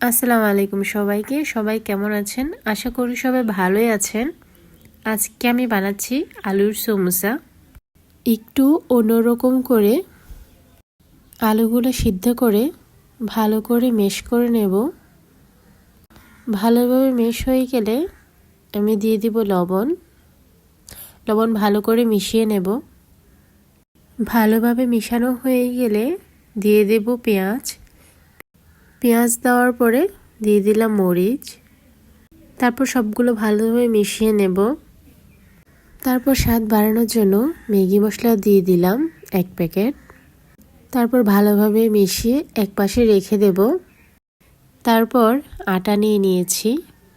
আসসালামু আলাইকুম সবাইকে। সবাই কেমন আছেন? আশা করি সবাই ভালোই আছেন। আজকে আমি বানাচ্ছি আলুর সমোসা। একটু অন্যরকম করে আলুগুলো সিদ্ধ করে ভালো করে মেশ করে নেব। ভালোভাবে মেশ হয়ে গেলে আমি দিয়ে দিব লবণ। লবণ ভালো করে মিশিয়ে নেব। ভালোভাবে মিশানো হয়ে গেলে দিয়ে দেব পেঁয়াজ। পেঁয়াজ দেওয়ার পরে দিয়ে দিলাম মরিচ। তারপর সবগুলো ভালোভাবে মিশিয়ে নেব। তারপর স্বাদ বাড়ানোর জন্য ম্যাগি মশলা দিয়ে দিলাম এক প্যাকেট। তারপর ভালোভাবে মিশিয়ে এক পাশে রেখে দেব। তারপর আটা নিয়ে নিয়েছি,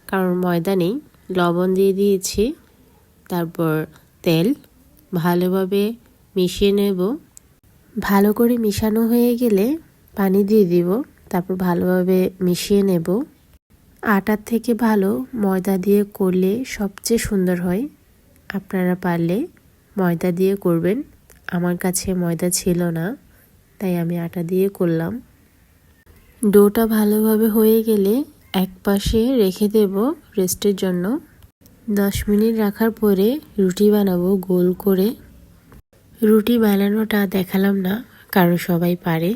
কারণ ময়দা নেই, লবণ দিয়ে দিয়েছি। তারপর তেল ভালোভাবে মিশিয়ে নেব। ভালো করে মিশানো হয়ে গেলে পানি দিয়ে দিব। তারপর ভালোভাবে মিশিয়ে নেব। আটার থেকে ভালো ময়দা দিয়ে করলে সবচেয়ে সুন্দর হয়। আপনারা পারলে ময়দা দিয়ে করবেন। আমার কাছে ময়দা ছিল না, তাই আমি আটা দিয়ে করলাম। ডোটা ভালোভাবে হয়ে গেলে এক পাশে রেখে দেব রেস্টের জন্য। দশ মিনিট রাখার পরে রুটি বানাবো গোল করে। রুটি বানানোটা দেখালাম না, কারণ সবাই পারে।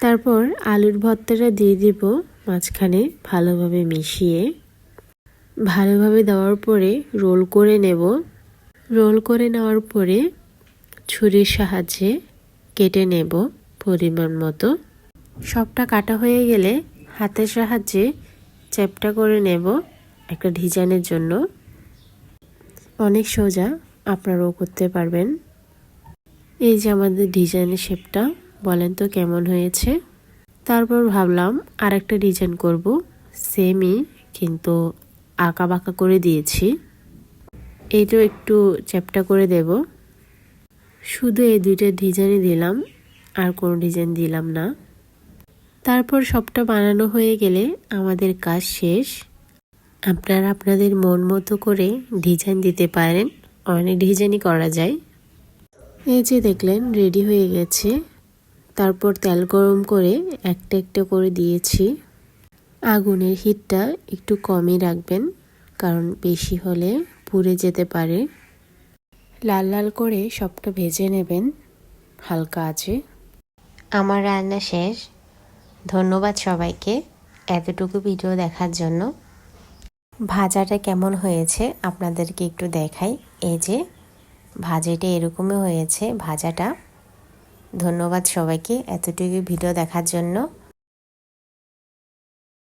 তারপর আলুর ভর্তাটা দিয়ে দিব মাঝখানে ভালোভাবে মিশিয়ে। ভালোভাবে দেওয়ার পরে রোল করে নেব। রোল করে নেওয়ার পরে ছুরির সাহায্যে কেটে নেব পরিমাণ মতো। সবটা কাটা হয়ে গেলে হাতের সাহায্যে চ্যাপটা করে নেব একটা ডিজাইনের জন্য। অনেক সোজা, আপনারাও করতে পারবেন। এই যে আমাদের ডিজাইনের শেপটা। বলেন তো কেমন হয়েছে? তারপর ভাবলাম আর একটা ডিজাইন করব সেমই কিন্তু আঁকা বাঁকা করে দিয়েছি। এইটা একটু চ্যাপটা করে দেব। শুধু এই দুইটা ডিজাইনই দিলাম, আর কোনো ডিজাইন দিলাম না। তারপর সবটা বানানো হয়ে গেলে আমাদের কাজ শেষ। আপনারা আপনাদের মন মতো করে ডিজাইন দিতে পারেন। অনেক ডিজাইনই করা যায়। এই যে দেখলেন রেডি হয়ে গেছে। তারপর তেল গরম করে একটা একটা করে দিয়েছি। আগুনের হিটটা একটু কমই রাখবেন কারণ বেশি হলে পুড়ে যেতে পারে। লাল লাল করে সবটা ভেজে নেবেন হালকা আছে আমার রান্না শেষ। ধন্যবাদ সবাইকে এতটুকু ভিডিও দেখার জন্য। ভাজাটা কেমন হয়েছে আপনাদেরকে একটু দেখাই। এই যে ভাজিটা এরকমই হয়েছে ভাজাটা। ধন্যবাদ সবাইকে এতটুকু ভিডিও দেখার জন্য।